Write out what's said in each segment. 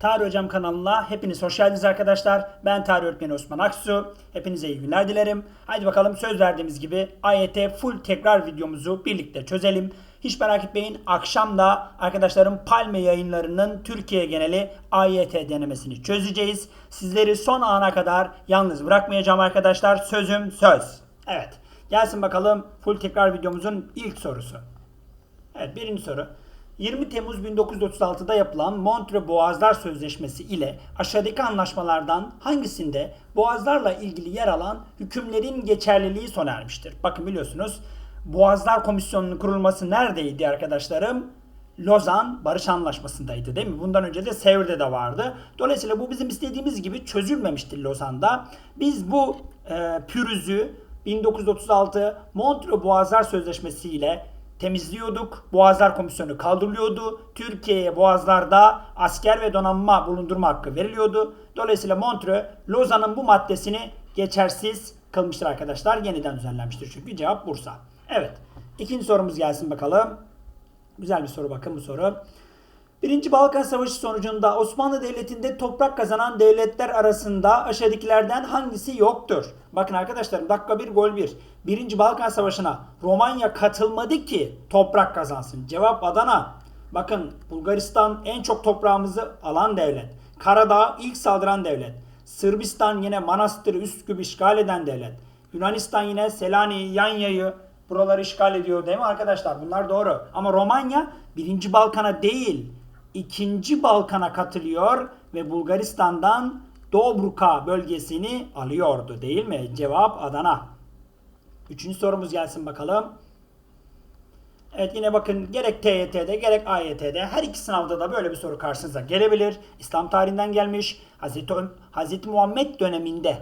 Tarih Hocam kanalına hepiniz hoş geldiniz arkadaşlar. Ben Tarih Öğretmeni Osman Aksu. Hepinize iyi günler dilerim. Haydi bakalım söz verdiğimiz gibi AYT full tekrar videomuzu birlikte çözelim. Hiç merak etmeyin akşam da arkadaşlarım Palme yayınlarının Türkiye geneli AYT denemesini çözeceğiz. Sizleri son ana kadar yalnız bırakmayacağım arkadaşlar. Sözüm söz. Evet gelsin bakalım full tekrar videomuzun ilk sorusu. Evet birinci soru. 20 Temmuz 1936'da yapılan Montreux Boğazlar Sözleşmesi ile aşağıdaki anlaşmalardan hangisinde boğazlarla ilgili yer alan hükümlerin geçerliliği sona ermiştir? Bakın biliyorsunuz Boğazlar Komisyonu'nun kurulması neredeydi arkadaşlarım? Lozan Barış Anlaşması'ndaydı değil mi? Bundan önce de Sevr'de de vardı. Dolayısıyla bu bizim istediğimiz gibi çözülmemiştir Lozan'da. Biz bu e, pürüzü 1936 Montreux Boğazlar Sözleşmesi ile temizliyorduk. Boğazlar Komisyonu kaldırılıyordu. Türkiye'ye boğazlarda asker ve donanma bulundurma hakkı veriliyordu. Dolayısıyla Montreux Lozan'ın bu maddesini geçersiz kılmıştır arkadaşlar. Yeniden düzenlenmiştir çünkü cevap Bursa. Evet. İkinci sorumuz gelsin bakalım. Güzel bir soru bakın bu soru. Birinci Balkan Savaşı sonucunda Osmanlı Devleti'nde toprak kazanan devletler arasında aşağıdakilerden hangisi yoktur? Bakın arkadaşlarım dakika bir gol bir. Birinci Balkan Savaşı'na Romanya katılmadı ki toprak kazansın. Cevap Adana. Bakın Bulgaristan en çok toprağımızı alan devlet. Karadağ ilk saldıran devlet. Sırbistan yine Manastır'ı Üsküp'ü işgal eden devlet. Yunanistan yine Selanik'i, Yanya'yı buraları işgal ediyor değil mi arkadaşlar? Bunlar doğru. Ama Romanya birinci Balkan'a değil ikinci Balkan'a katılıyor ve Bulgaristan'dan Dobruka bölgesini alıyordu değil mi? Cevap Adana. Üçüncü sorumuz gelsin bakalım. Evet yine bakın gerek TYT'de gerek AYT'de her iki sınavda da böyle bir soru karşınıza gelebilir. İslam tarihinden gelmiş. Hazreti, Hazreti Muhammed döneminde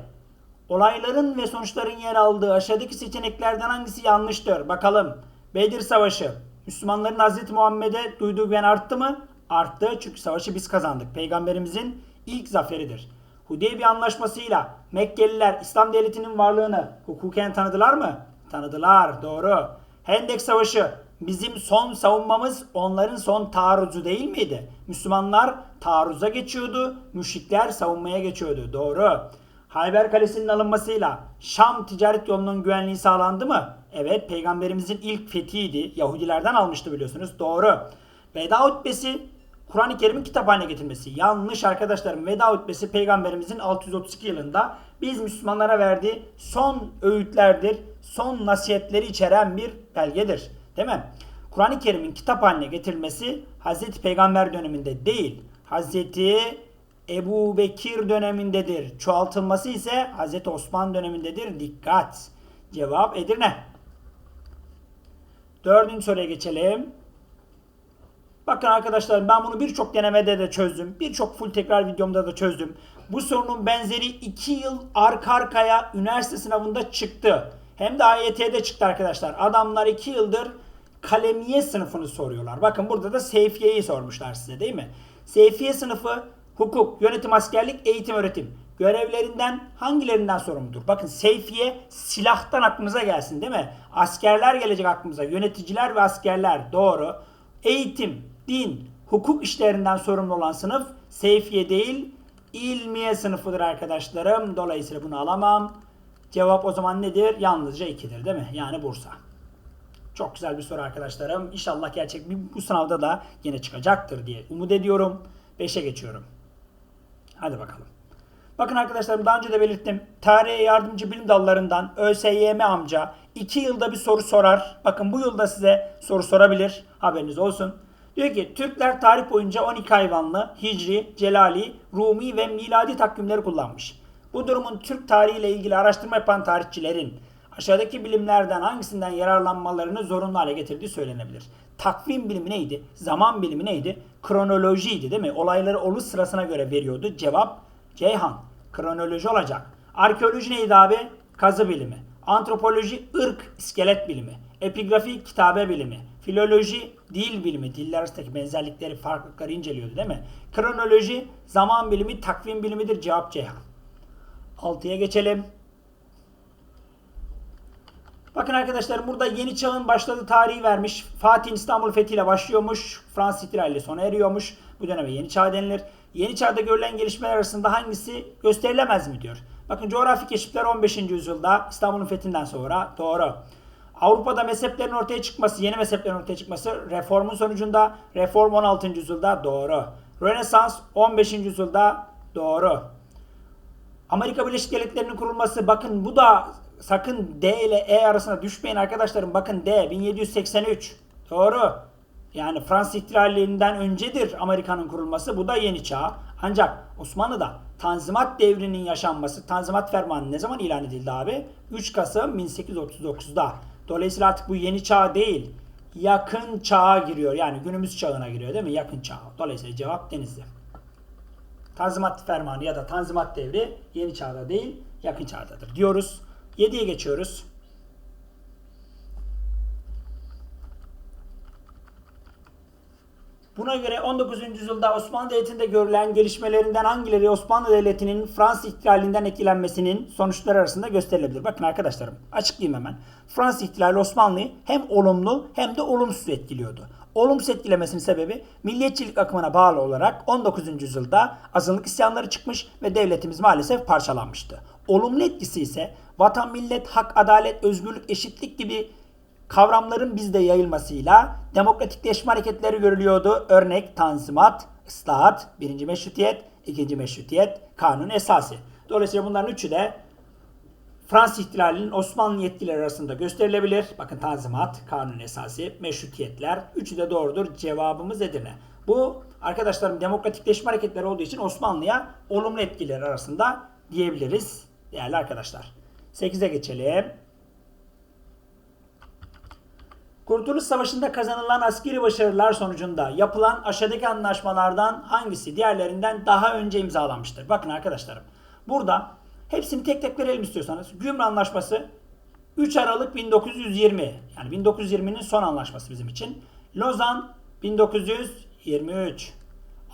olayların ve sonuçların yer aldığı aşağıdaki seçeneklerden hangisi yanlıştır? Bakalım. Bedir Savaşı. Müslümanların Hazreti Muhammed'e duyduğu güven arttı mı? Arttı çünkü savaşı biz kazandık. Peygamberimizin ilk zaferidir. Hudeybiye Anlaşması'yla Mekkeliler İslam Devleti'nin varlığını hukuken tanıdılar mı? Tanıdılar. Doğru. Hendek Savaşı bizim son savunmamız onların son taarruzu değil miydi? Müslümanlar taarruza geçiyordu, müşrikler savunmaya geçiyordu. Doğru. Hayber Kalesi'nin alınmasıyla Şam ticaret yolunun güvenliği sağlandı mı? Evet, peygamberimizin ilk fethiydi. Yahudilerden almıştı biliyorsunuz. Doğru. Veda hutbesi Kur'an-ı Kerim'in kitap haline getirmesi. Yanlış arkadaşlarım. Veda hutbesi peygamberimizin 632 yılında biz Müslümanlara verdiği son öğütlerdir. Son nasihatleri içeren bir belgedir. Değil mi? Kur'an-ı Kerim'in kitap haline getirilmesi Hazreti Peygamber döneminde değil. Hazreti Ebu Bekir dönemindedir. Çoğaltılması ise Hazreti Osman dönemindedir. Dikkat. Cevap Edirne. Dördüncü soruya geçelim. Bakın arkadaşlar ben bunu birçok denemede de çözdüm. Birçok full tekrar videomda da çözdüm. Bu sorunun benzeri 2 yıl arka arkaya üniversite sınavında çıktı. Hem de AYT'de çıktı arkadaşlar. Adamlar 2 yıldır kalemiye sınıfını soruyorlar. Bakın burada da Seyfiye'yi sormuşlar size değil mi? Seyfiye sınıfı hukuk, yönetim, askerlik, eğitim, öğretim görevlerinden hangilerinden sorumludur? Bakın Seyfiye silahtan aklımıza gelsin değil mi? Askerler gelecek aklımıza. Yöneticiler ve askerler doğru. Eğitim, din, hukuk işlerinden sorumlu olan sınıf Seyfiye değil ilmiye sınıfıdır arkadaşlarım. Dolayısıyla bunu alamam. Cevap o zaman nedir? Yalnızca 2'dir değil mi? Yani Bursa. Çok güzel bir soru arkadaşlarım. İnşallah gerçek bir bu sınavda da yine çıkacaktır diye umut ediyorum. 5'e geçiyorum. Hadi bakalım. Bakın arkadaşlarım daha önce de belirttim. Tarihe yardımcı bilim dallarından ÖSYM amca 2 yılda bir soru sorar. Bakın bu yılda size soru sorabilir. Haberiniz olsun. Diyor ki Türkler tarih boyunca 12 hayvanlı, Hicri, Celali, Rumi ve miladi takvimleri kullanmış. Bu durumun Türk tarihiyle ilgili araştırma yapan tarihçilerin aşağıdaki bilimlerden hangisinden yararlanmalarını zorunlu hale getirdiği söylenebilir. Takvim bilimi neydi? Zaman bilimi neydi? Kronolojiydi değil mi? Olayları oluş sırasına göre veriyordu. Cevap Ceyhan. Kronoloji olacak. Arkeoloji neydi abi? Kazı bilimi. Antropoloji ırk, iskelet bilimi. Epigrafi kitabe bilimi. Filoloji dil bilimi. Diller arasındaki benzerlikleri, farklılıkları inceliyordu değil mi? Kronoloji zaman bilimi, takvim bilimidir. Cevap Ceyhan. 6'ya geçelim. Bakın arkadaşlar burada yeni çağın başladığı tarihi vermiş. Fatih'in İstanbul fethiyle başlıyormuş. Fransız ihtilaliyle sona eriyormuş. Bu döneme yeni çağ denilir. Yeni çağda görülen gelişmeler arasında hangisi gösterilemez mi diyor. Bakın coğrafi keşifler 15. yüzyılda İstanbul'un fethinden sonra doğru. Avrupa'da mezheplerin ortaya çıkması, yeni mezheplerin ortaya çıkması reformun sonucunda, reform 16. yüzyılda doğru. Rönesans 15. yüzyılda doğru. Amerika Birleşik Devletleri'nin kurulması bakın bu da sakın D ile E arasına düşmeyin arkadaşlarım. Bakın D 1783. Doğru. Yani Fransız ihtilalinden öncedir Amerika'nın kurulması. Bu da yeni çağ. Ancak Osmanlı'da Tanzimat devrinin yaşanması, Tanzimat Fermanı ne zaman ilan edildi abi? 3 Kasım 1839'da. Dolayısıyla artık bu yeni çağ değil, yakın çağa giriyor. Yani günümüz çağına giriyor değil mi? Yakın çağ. Dolayısıyla cevap Denizli. Tanzimat Fermanı ya da Tanzimat devri yeni çağda değil, yakın çağdadır diyoruz. 7'ye geçiyoruz. Buna göre 19. yüzyılda Osmanlı Devleti'nde görülen gelişmelerinden hangileri Osmanlı Devleti'nin Fransız ihtilalinden etkilenmesinin sonuçları arasında gösterilebilir? Bakın arkadaşlarım açıklayayım hemen. Fransız ihtilali Osmanlı'yı hem olumlu hem de olumsuz etkiliyordu. Olumsuz etkilemesinin sebebi milliyetçilik akımına bağlı olarak 19. yüzyılda azınlık isyanları çıkmış ve devletimiz maalesef parçalanmıştı. Olumlu etkisi ise vatan, millet, hak, adalet, özgürlük, eşitlik gibi kavramların bizde yayılmasıyla demokratikleşme hareketleri görülüyordu. Örnek tanzimat, ıslahat, birinci meşrutiyet, ikinci meşrutiyet, kanun esası. Dolayısıyla bunların üçü de Fransız ihtilalinin Osmanlı yetkileri arasında gösterilebilir. Bakın tanzimat, kanun esası, meşrutiyetler. Üçü de doğrudur. Cevabımız Edirne. Bu arkadaşlarım demokratikleşme hareketleri olduğu için Osmanlı'ya olumlu etkileri arasında diyebiliriz değerli arkadaşlar. 8'e geçelim. Kurtuluş Savaşı'nda kazanılan askeri başarılar sonucunda yapılan aşağıdaki anlaşmalardan hangisi diğerlerinden daha önce imzalanmıştır? Bakın arkadaşlarım. Burada hepsini tek tek verelim istiyorsanız. Gümrük Anlaşması 3 Aralık 1920. Yani 1920'nin son anlaşması bizim için. Lozan 1923.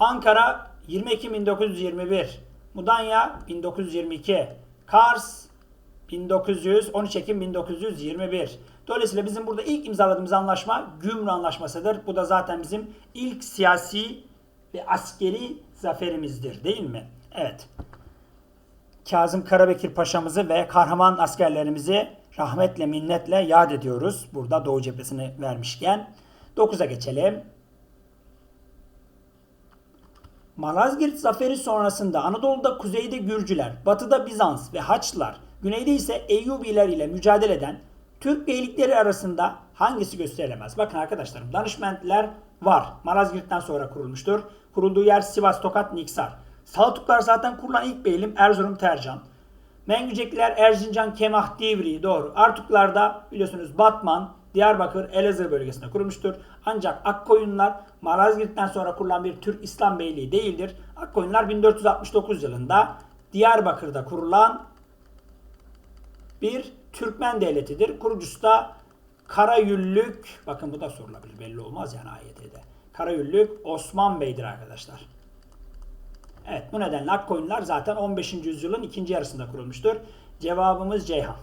Ankara 20 Ekim 1921. Mudanya 1922. Kars 1900, 13 Ekim 1921. Dolayısıyla bizim burada ilk imzaladığımız anlaşma Gümrük Anlaşması'dır. Bu da zaten bizim ilk siyasi ve askeri zaferimizdir değil mi? Evet. Kazım Karabekir Paşa'mızı ve kahraman askerlerimizi rahmetle minnetle yad ediyoruz. Burada Doğu cephesini vermişken. 9'a geçelim. Malazgirt zaferi sonrasında Anadolu'da kuzeyde Gürcüler, batıda Bizans ve Haçlılar, güneyde ise Eyyubiler ile mücadele eden Türk beylikleri arasında hangisi gösterilemez? Bakın arkadaşlarım danışmentler var. Malazgirt'ten sonra kurulmuştur. Kurulduğu yer Sivas, Tokat, Niksar. Saltuklar zaten kurulan ilk beylim Erzurum, Tercan. Mengücekliler Erzincan, Kemah, Divri doğru. Artuklar da biliyorsunuz Batman, Diyarbakır, Elazığ bölgesinde kurulmuştur. Ancak Akkoyunlar Malazgirt'ten sonra kurulan bir Türk İslam Beyliği değildir. Akkoyunlar 1469 yılında Diyarbakır'da kurulan bir Türkmen devletidir. Kurucusu da Karayüllük, bakın bu da sorulabilir belli olmaz yani AYT'de. Karayüllük Osman Bey'dir arkadaşlar. Evet bu nedenle Akkoyunlar zaten 15. yüzyılın ikinci yarısında kurulmuştur. Cevabımız Ceyhan.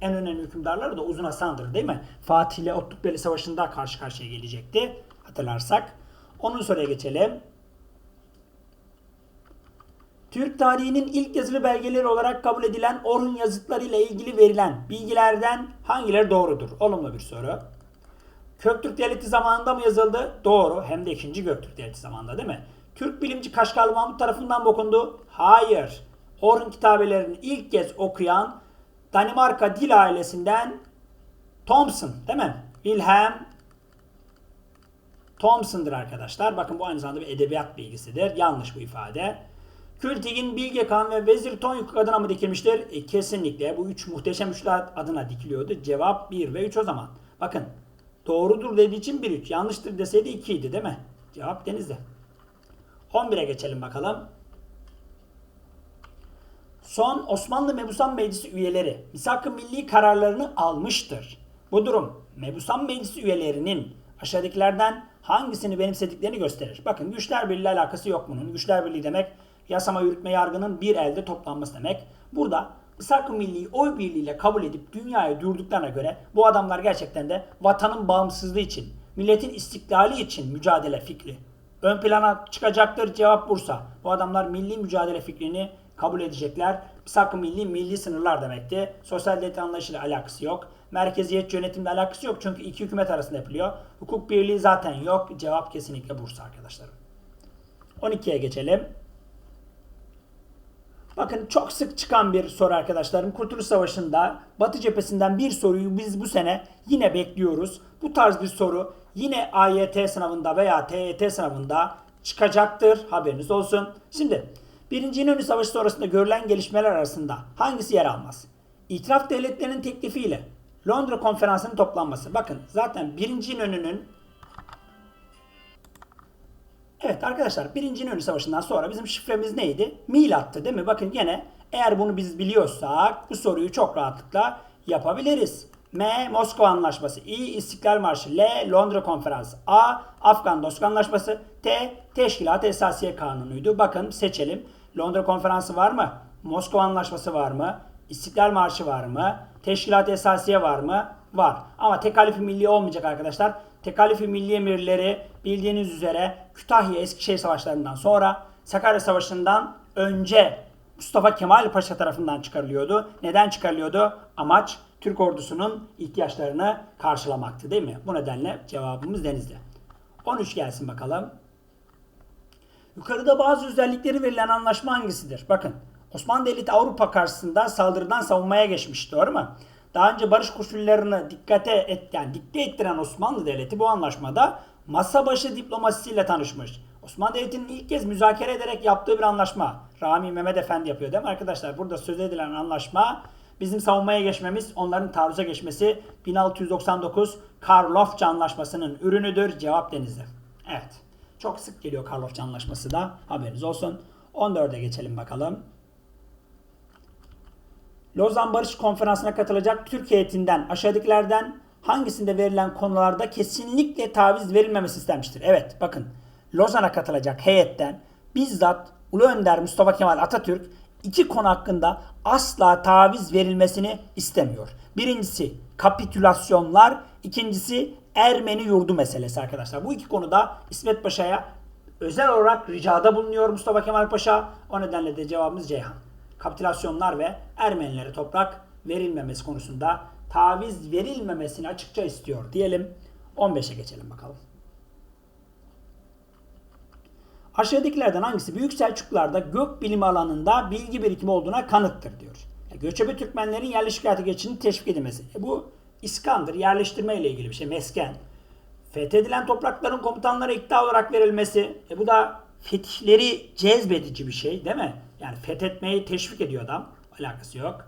En önemli hükümdarları da Uzun Hasan'dır değil mi? Fatih ile Otlukbeli Savaşı'nda karşı karşıya gelecekti. Hatırlarsak. Onun soruya geçelim. Türk tarihinin ilk yazılı belgeleri olarak kabul edilen Orhun yazıtları ile ilgili verilen bilgilerden hangileri doğrudur? Olumlu bir soru. Köktürk Devleti zamanında mı yazıldı? Doğru. Hem de 2. Göktürk Devleti zamanında değil mi? Türk bilimci Kaşgarlı Mahmut tarafından mı okundu? Hayır. Orhun kitabelerini ilk kez okuyan Danimarka dil ailesinden Thomson değil mi? Wilhelm Thomson'dır arkadaşlar. Bakın bu aynı zamanda bir edebiyat bilgisidir. Yanlış bu ifade. Kültigin, Bilge Kağan ve Vezir Tonyuk adına mı dikilmiştir? E, kesinlikle. Bu üç muhteşem üçler adına dikiliyordu. Cevap 1 ve 3 o zaman. Bakın doğrudur dediği için 1-3. Yanlıştır deseydi 2 idi değil mi? Cevap denizde. 11'e geçelim bakalım. Son Osmanlı Mebusan Meclisi üyeleri misak-ı milli kararlarını almıştır. Bu durum Mebusan Meclisi üyelerinin aşağıdakilerden hangisini benimsediklerini gösterir. Bakın güçler birliği alakası yok bunun. Güçler birliği demek yasama yürütme yargının bir elde toplanması demek. Burada misak-ı milliyi oy birliğiyle kabul edip dünyaya durduklarına göre bu adamlar gerçekten de vatanın bağımsızlığı için, milletin istiklali için mücadele fikri ön plana çıkacaktır. Cevap Bursa. Bu adamlar milli mücadele fikrini kabul edecekler. Sakın milli, milli sınırlar demekti. Sosyal devlet anlayışıyla alakası yok. Merkeziyet yönetimle alakası yok çünkü iki hükümet arasında yapılıyor. Hukuk birliği zaten yok. Cevap kesinlikle Bursa arkadaşlarım. 12'ye geçelim. Bakın çok sık çıkan bir soru arkadaşlarım. Kurtuluş Savaşı'nda Batı cephesinden bir soruyu biz bu sene yine bekliyoruz. Bu tarz bir soru yine AYT sınavında veya TYT sınavında çıkacaktır. Haberiniz olsun. Şimdi Birinci İnönü Savaşı sonrasında görülen gelişmeler arasında hangisi yer almaz? İtiraf devletlerinin teklifiyle Londra konferansının toplanması. Bakın zaten birinci İnönü'nün Evet arkadaşlar Birinci İnönü Savaşı'ndan sonra bizim şifremiz neydi? Milattı değil mi? Bakın gene eğer bunu biz biliyorsak bu soruyu çok rahatlıkla yapabiliriz. M. Moskova Anlaşması. İ. İstiklal Marşı. L. Londra Konferansı. A. Afgan Dost Anlaşması. T. Teşkilat Esasiye Kanunu'ydu. Bakın seçelim. Londra Konferansı var mı? Moskova Anlaşması var mı? İstiklal Marşı var mı? Teşkilat Esasiye var mı? Var. Ama tekalifi milli olmayacak arkadaşlar. Tekalifi milli emirleri bildiğiniz üzere Kütahya Eskişehir Savaşlarından sonra Sakarya Savaşı'ndan önce Mustafa Kemal Paşa tarafından çıkarılıyordu. Neden çıkarılıyordu? Amaç Türk ordusunun ihtiyaçlarını karşılamaktı değil mi? Bu nedenle cevabımız Denizli. 13 gelsin bakalım. Yukarıda bazı özellikleri verilen anlaşma hangisidir? Bakın Osmanlı Devleti Avrupa karşısında saldırıdan savunmaya geçmiş doğru mu? Daha önce barış koşullarını dikkate et, yani dikte ettiren Osmanlı Devleti bu anlaşmada masa başı diplomasisiyle tanışmış. Osmanlı Devleti'nin ilk kez müzakere ederek yaptığı bir anlaşma. Rami Mehmet Efendi yapıyor değil mi arkadaşlar? Burada söz edilen anlaşma bizim savunmaya geçmemiz, onların taarruza geçmesi 1699 Karlofça Anlaşması'nın ürünüdür. Cevap Denizli. Evet. Çok sık geliyor Karlofça Anlaşması da. Haberiniz olsun. 14'e geçelim bakalım. Lozan Barış Konferansı'na katılacak Türk heyetinden aşağıdakilerden hangisinde verilen konularda kesinlikle taviz verilmemesi istenmiştir? Evet bakın Lozan'a katılacak heyetten bizzat Ulu Önder Mustafa Kemal Atatürk iki konu hakkında asla taviz verilmesini istemiyor. Birincisi kapitülasyonlar, ikincisi Ermeni yurdu meselesi arkadaşlar. Bu iki konuda İsmet Paşa'ya özel olarak ricada bulunuyor Mustafa Kemal Paşa. O nedenle de cevabımız Ceyhan. Kapitülasyonlar ve Ermenilere toprak verilmemesi konusunda taviz verilmemesini açıkça istiyor diyelim. 15'e geçelim bakalım. Aşağıdakilerden hangisi Büyük Selçuklularda gök bilimi alanında bilgi birikimi olduğuna kanıttır diyor. Yani göçebe Türkmenlerin yerleşik hayata geçişini teşvik edilmesi. E bu İskandır, yerleştirme ile ilgili bir şey, mesken. Fethedilen toprakların komutanlara ikna olarak verilmesi. E bu da fetihleri cezbedici bir şey değil mi? Yani fethetmeyi teşvik ediyor adam. Alakası yok.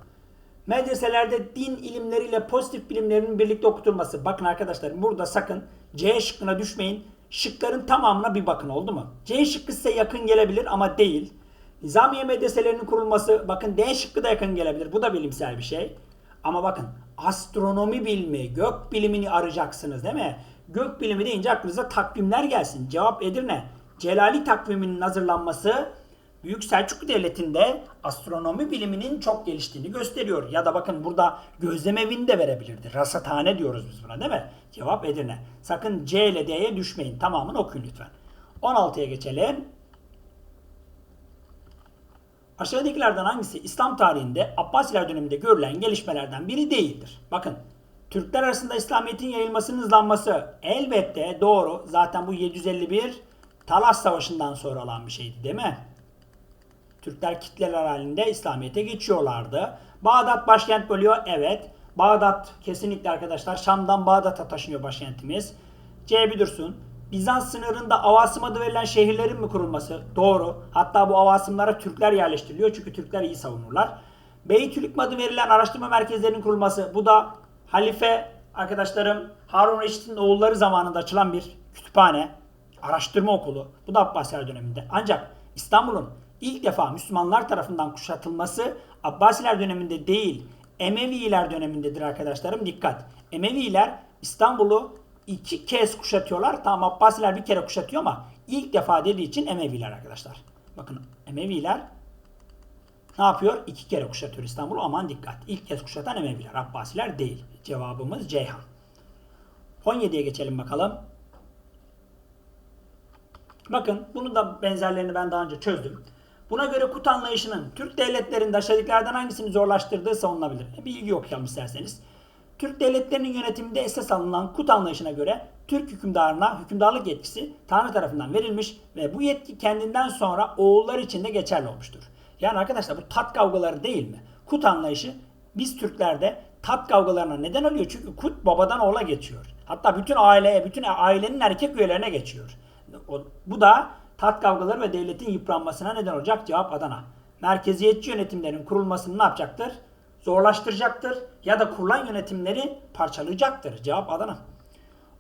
Medreselerde din ilimleriyle pozitif bilimlerin birlikte okutulması. Bakın arkadaşlar burada sakın C şıkkına düşmeyin. Şıkların tamamına bir bakın oldu mu? C şıkkı size yakın gelebilir ama değil. Nizamiye medreselerinin kurulması bakın D şıkkı da yakın gelebilir. Bu da bilimsel bir şey. Ama bakın astronomi bilimi, gök bilimini arayacaksınız değil mi? Gök bilimi deyince aklınıza takvimler gelsin. Cevap Edirne. Celali takviminin hazırlanması Büyük Selçuklu Devleti'nde astronomi biliminin çok geliştiğini gösteriyor. Ya da bakın burada gözlem evini de verebilirdi. Rasathane diyoruz biz buna değil mi? Cevap Edirne. Sakın C ile D'ye düşmeyin. Tamamını okuyun lütfen. 16'ya geçelim. Aşağıdakilerden hangisi İslam tarihinde Abbasiler döneminde görülen gelişmelerden biri değildir? Bakın Türkler arasında İslamiyet'in yayılmasının hızlanması elbette doğru. Zaten bu 751 Talas Savaşı'ndan sonra olan bir şeydi değil mi? Türkler kitleler halinde İslamiyet'e geçiyorlardı. Bağdat başkent bölüyor. Evet. Bağdat kesinlikle arkadaşlar Şam'dan Bağdat'a taşınıyor başkentimiz. C dursun. Bizans sınırında avasım adı verilen şehirlerin mi kurulması? Doğru. Hatta bu avasımlara Türkler yerleştiriliyor çünkü Türkler iyi savunurlar. Beytülhüküm adı verilen araştırma merkezlerinin kurulması. Bu da halife arkadaşlarım Harun Reşit'in oğulları zamanında açılan bir kütüphane, araştırma okulu. Bu da Abbasiler döneminde. Ancak İstanbul'un ilk defa Müslümanlar tarafından kuşatılması Abbasiler döneminde değil, Emeviler dönemindedir arkadaşlarım. Dikkat. Emeviler İstanbul'u iki kez kuşatıyorlar. Tamam Abbasiler bir kere kuşatıyor ama ilk defa dediği için Emeviler arkadaşlar. Bakın Emeviler ne yapıyor? İki kere kuşatıyor İstanbul'u. Aman dikkat. İlk kez kuşatan Emeviler. Abbasiler değil. Cevabımız Ceyhan. 17'ye geçelim bakalım. Bakın bunu da benzerlerini ben daha önce çözdüm. Buna göre kut anlayışının Türk devletlerinde aşağıdakilerden hangisini zorlaştırdığı savunulabilir. Bir ilgi okuyalım isterseniz. Türk devletlerinin yönetiminde esas alınan kut anlayışına göre Türk hükümdarına hükümdarlık yetkisi Tanrı tarafından verilmiş ve bu yetki kendinden sonra oğullar için de geçerli olmuştur. Yani arkadaşlar bu tat kavgaları değil mi? Kut anlayışı biz Türklerde tat kavgalarına neden oluyor? Çünkü kut babadan oğula geçiyor. Hatta bütün aileye, bütün ailenin erkek üyelerine geçiyor. Bu da tat kavgaları ve devletin yıpranmasına neden olacak. Cevap Adana. Merkeziyetçi yönetimlerin kurulmasını ne yapacaktır? Zorlaştıracaktır ya da kurulan yönetimleri parçalayacaktır. Cevap Adana.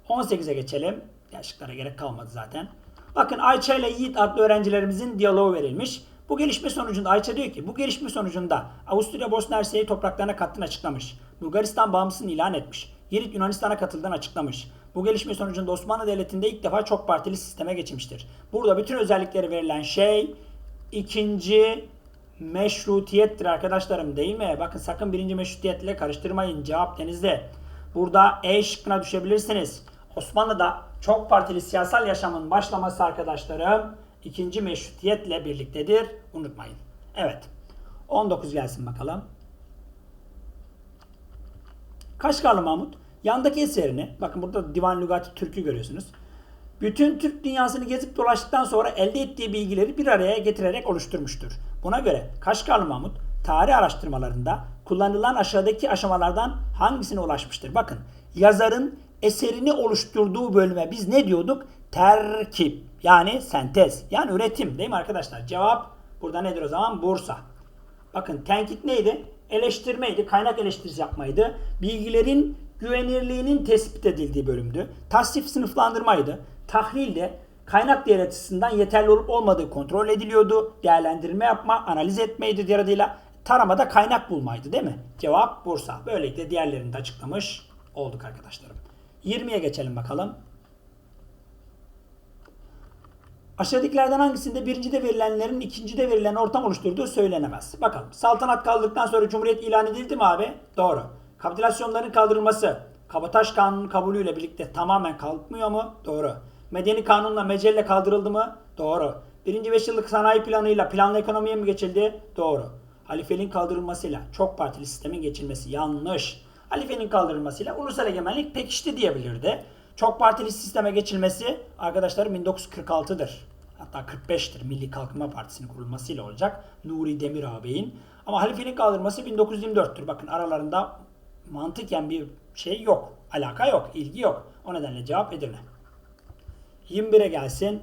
18'e geçelim. Ya şıklara gerek kalmadı zaten. Bakın Ayça ile Yiğit adlı öğrencilerimizin diyaloğu verilmiş. Bu gelişme sonucunda Ayça diyor ki bu gelişme sonucunda Avusturya Bosna Hersek'i topraklarına kattığını açıklamış. Bulgaristan bağımsızlığını ilan etmiş. Yiğit Yunanistan'a katıldığını açıklamış. Bu gelişme sonucunda Osmanlı Devleti'nde ilk defa çok partili sisteme geçilmiştir. Burada bütün özellikleri verilen şey ikinci meşrutiyettir arkadaşlarım değil mi? Bakın sakın birinci meşrutiyetle karıştırmayın. Cevap denizde. Burada E şıkkına düşebilirsiniz. Osmanlı'da çok partili siyasal yaşamın başlaması arkadaşlarım ikinci meşrutiyetle birliktedir. Unutmayın. Evet. 19 gelsin bakalım. Kaşgarlı Mahmut yandaki eserini bakın burada Divan Lügati Türk'ü görüyorsunuz. Bütün Türk dünyasını gezip dolaştıktan sonra elde ettiği bilgileri bir araya getirerek oluşturmuştur. Buna göre Kaşgarlı Mahmut tarih araştırmalarında kullanılan aşağıdaki aşamalardan hangisine ulaşmıştır? Bakın yazarın eserini oluşturduğu bölüme biz ne diyorduk? Terkip yani sentez yani üretim değil mi arkadaşlar? Cevap burada nedir o zaman? Bursa. Bakın tenkit neydi? Eleştirmeydi, kaynak eleştirisi yapmaydı. Bilgilerin güvenirliğinin tespit edildiği bölümdü. Tasnif sınıflandırmaydı. Tahlil de kaynak değer açısından yeterli olup olmadığı kontrol ediliyordu. Değerlendirme yapma, analiz etmeydi diğer adıyla. Taramada kaynak bulmaydı değil mi? Cevap Bursa. Böylelikle diğerlerini de açıklamış olduk arkadaşlarım. 20'ye geçelim bakalım. Aşağıdakilerden hangisinde birincide verilenlerin ikincide verilen ortam oluşturduğu söylenemez. Bakalım. Saltanat kaldırdıktan sonra Cumhuriyet ilan edildi mi abi? Doğru. Kapitülasyonların kaldırılması Kabataş Kanunu kabulüyle birlikte tamamen kalkmıyor mu? Doğru. Medeni kanunla mecelle kaldırıldı mı? Doğru. Birinci beş yıllık sanayi planıyla planlı ekonomiye mi geçildi? Doğru. Halifeliğin kaldırılmasıyla çok partili sistemin geçilmesi yanlış. Halifenin kaldırılmasıyla ulusal egemenlik pekişti diyebilirdi. Çok partili sisteme geçilmesi arkadaşlarım 1946'dır. Hatta 45'tir Milli Kalkınma Partisi'nin kurulmasıyla olacak. Nuri Demir ağabeyin. Ama halifenin kaldırılması 1924'tür. Bakın aralarında mantıken bir şey yok. Alaka yok, ilgi yok. O nedenle cevap Edirne. 21'e gelsin.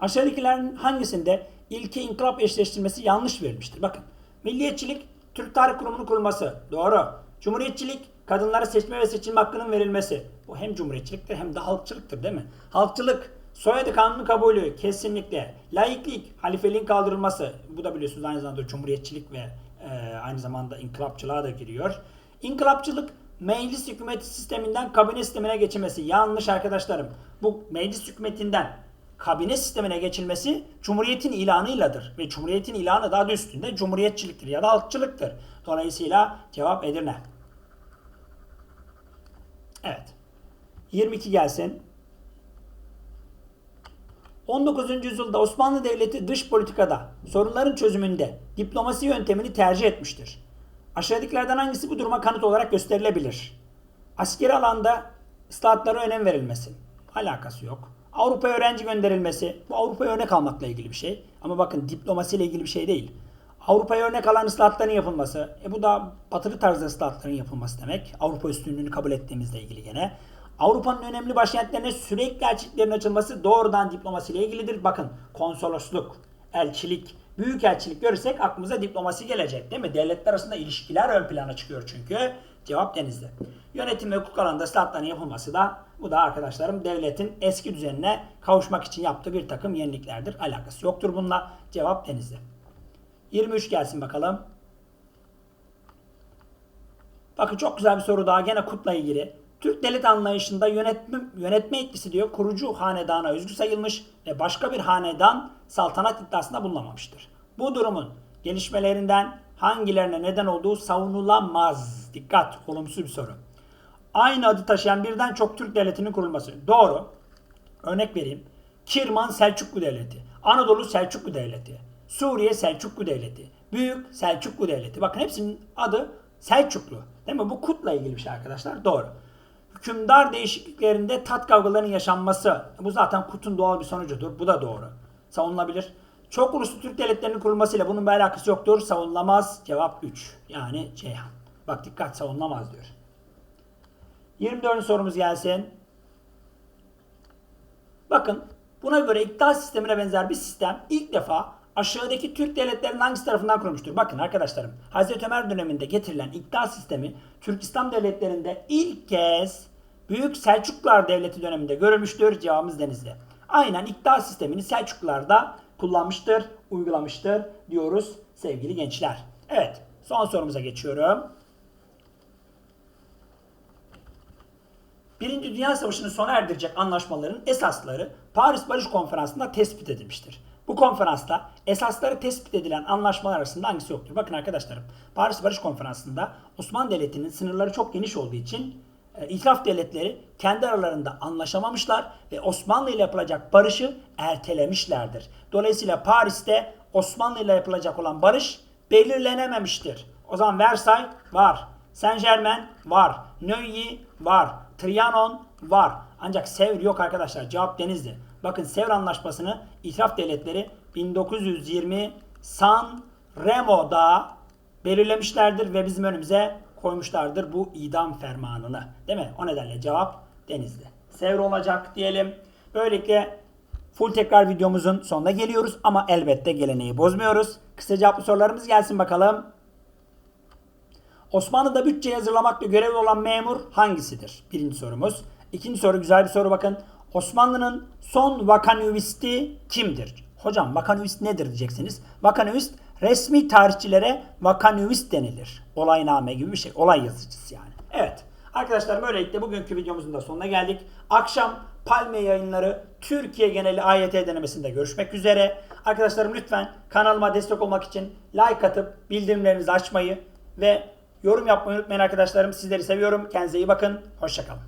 Aşağıdakilerin hangisinde ilke inkılap eşleştirmesi yanlış verilmiştir? Bakın. Milliyetçilik Türk Tarih Kurumu'nun kurulması. Doğru. Cumhuriyetçilik kadınlara seçme ve seçilme hakkının verilmesi. Bu hem cumhuriyetçiliktir hem de halkçılıktır değil mi? Halkçılık soyadı kanunu kabulü kesinlikle. Laiklik halifeliğin kaldırılması. Bu da biliyorsunuz aynı zamanda cumhuriyetçilik ve e, aynı zamanda inkılapçılığa da giriyor. İnkılapçılık meclis hükümeti sisteminden kabine sistemine geçilmesi. Yanlış arkadaşlarım. Bu meclis hükümetinden kabine sistemine geçilmesi Cumhuriyet'in ilanıyladır. Ve Cumhuriyet'in ilanı daha da üstünde Cumhuriyetçiliktir ya da halkçılıktır. Dolayısıyla cevap Edirne. Evet. 22 gelsin. 19. yüzyılda Osmanlı Devleti dış politikada sorunların çözümünde diplomasi yöntemini tercih etmiştir. Aşağıdakilerden hangisi bu duruma kanıt olarak gösterilebilir? Askeri alanda ıslahatlara önem verilmesi. Alakası yok. Avrupa'ya öğrenci gönderilmesi. Bu Avrupa'ya örnek almakla ilgili bir şey. Ama bakın diplomasiyle ilgili bir şey değil. Avrupa'ya örnek alan ıslahatların yapılması. E bu da batılı tarzda ıslahatların yapılması demek. Avrupa üstünlüğünü kabul ettiğimizle ilgili gene. Avrupa'nın önemli başkentlerine sürekli elçiliklerin açılması doğrudan diplomasiyle ilgilidir. Bakın konsolosluk, elçilik, büyük elçilik görürsek aklımıza diplomasi gelecek değil mi? Devletler arasında ilişkiler ön plana çıkıyor çünkü. Cevap denizde. Yönetim ve hukuk alanında ıslahatların yapılması da bu da arkadaşlarım devletin eski düzenine kavuşmak için yaptığı bir takım yeniliklerdir. Alakası yoktur bununla. Cevap denizde. 23 gelsin bakalım. Bakın çok güzel bir soru daha gene Kut'la ilgili. Türk devlet anlayışında yönetme, yönetme etkisi diyor kurucu hanedana özgü sayılmış ve başka bir hanedan saltanat iddiasında bulunamamıştır. Bu durumun gelişmelerinden hangilerine neden olduğu savunulamaz. Dikkat olumsuz bir soru. aynı adı taşıyan birden çok Türk devletinin kurulması. Doğru. Örnek vereyim. Kirman Selçuklu Devleti, Anadolu Selçuklu Devleti, Suriye Selçuklu Devleti, Büyük Selçuklu Devleti. Bakın hepsinin adı Selçuklu. Değil mi? Bu Kut'la ilgili bir şey arkadaşlar. Doğru. Hükümdar değişikliklerinde tat kavgalarının yaşanması. Bu zaten Kut'un doğal bir sonucudur. Bu da doğru. Savunulabilir. Çok uluslu Türk devletlerinin kurulmasıyla bunun bir alakası yoktur. Savunulamaz. Cevap 3. Yani Ceyhan. Bak dikkat savunulamaz diyor. 24. sorumuz gelsin. Bakın buna göre iktidar sistemine benzer bir sistem ilk defa aşağıdaki Türk devletlerinin hangisi tarafından kurulmuştur? Bakın arkadaşlarım Hazreti Ömer döneminde getirilen iktidar sistemi Türk İslam devletlerinde ilk kez Büyük Selçuklular Devleti döneminde görülmüştür. Cevabımız Denizli. Aynen iktidar sistemini Selçuklular da kullanmıştır, uygulamıştır diyoruz sevgili gençler. Evet son sorumuza geçiyorum. Birinci Dünya Savaşı'nı sona erdirecek anlaşmaların esasları Paris Barış Konferansı'nda tespit edilmiştir. Bu konferansta esasları tespit edilen anlaşmalar arasında hangisi yoktur? Bakın arkadaşlarım Paris Barış Konferansı'nda Osmanlı Devleti'nin sınırları çok geniş olduğu için itilaf devletleri kendi aralarında anlaşamamışlar ve Osmanlı ile yapılacak barışı ertelemişlerdir. Dolayısıyla Paris'te Osmanlı ile yapılacak olan barış belirlenememiştir. O zaman Versay var. Saint Germain var. Neuilly var. Trianon var. Ancak Sevr yok arkadaşlar. Cevap Denizli. Bakın Sevr Anlaşması'nı itiraf devletleri 1920 San Remo'da belirlemişlerdir ve bizim önümüze koymuşlardır bu idam fermanını. Değil mi? O nedenle cevap Denizli. Sevr olacak diyelim. Böylelikle full tekrar videomuzun sonuna geliyoruz ama elbette geleneği bozmuyoruz. Kısa cevaplı sorularımız gelsin bakalım. Osmanlı'da bütçe hazırlamakla görevli olan memur hangisidir? Birinci sorumuz. İkinci soru güzel bir soru bakın. Osmanlı'nın son vakanüvisti kimdir? Hocam vakanüvist nedir diyeceksiniz. Vakanüvist resmi tarihçilere vakanüvist denilir. Olayname gibi bir şey. Olay yazıcısı yani. Evet. Arkadaşlar böylelikle bugünkü videomuzun da sonuna geldik. Akşam Palme yayınları Türkiye geneli AYT denemesinde görüşmek üzere. Arkadaşlarım lütfen kanalıma destek olmak için like atıp bildirimlerinizi açmayı ve yorum yapmayı unutmayın arkadaşlarım. Sizleri seviyorum. Kendinize iyi bakın. Hoşçakalın.